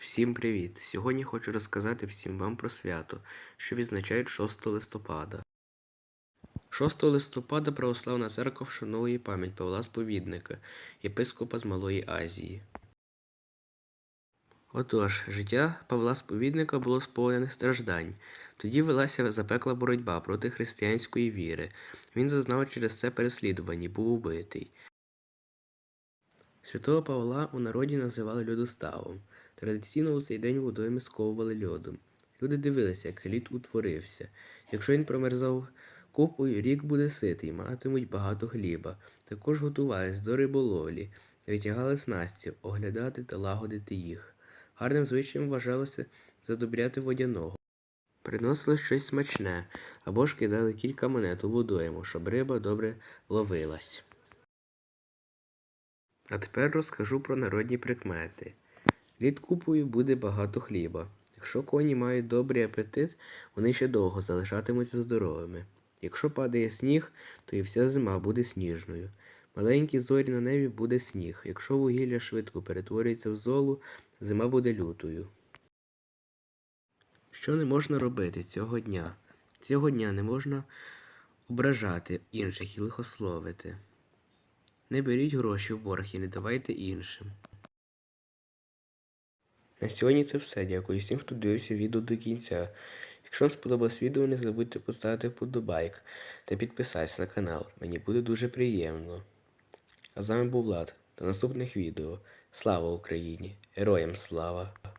Всім привіт! Сьогодні хочу розказати всім вам про свято, що відзначають 6 листопада. 6 листопада Православна церква вшановує пам'ять Павла Сповідника, єпископа з Малої Азії. Отож, життя Павла Сповідника було сповнене страждань. Тоді велася запекла боротьба проти християнської віри. Він зазнав через це переслідування, був убитий. Святого Павла у народі називали льодоставом. Традиційно у цей день водойми сковували льодом. Люди дивилися, як лід утворився. Якщо він промерзав купою, рік буде ситий, матимуть багато хліба. Також готувались до риболовлі, витягали снасті, оглядати та лагодити їх. Гарним звичаєм вважалося задобряти водяного. Приносили щось смачне або ж кидали кілька монет у водойму, щоб риба добре ловилась. А тепер розкажу про народні прикмети. Лід купою буде багато хліба. Якщо коні мають добрий апетит, вони ще довго залишатимуться здоровими. Якщо падає сніг, то і вся зима буде сніжною. Маленькі зорі на небі буде сніг. Якщо вугілля швидко перетворюється в золу, зима буде лютою. Що не можна робити цього дня? Цього дня не можна ображати інших і лихословити. Не беріть гроші в борг і не давайте іншим. На сьогодні це все. Дякую всім, хто дивився відео до кінця. Якщо вам сподобалось відео, не забудьте поставити вподобайк та підписатися на канал. Мені буде дуже приємно. А з вами був Влад. До наступних відео. Слава Україні! Героям слава!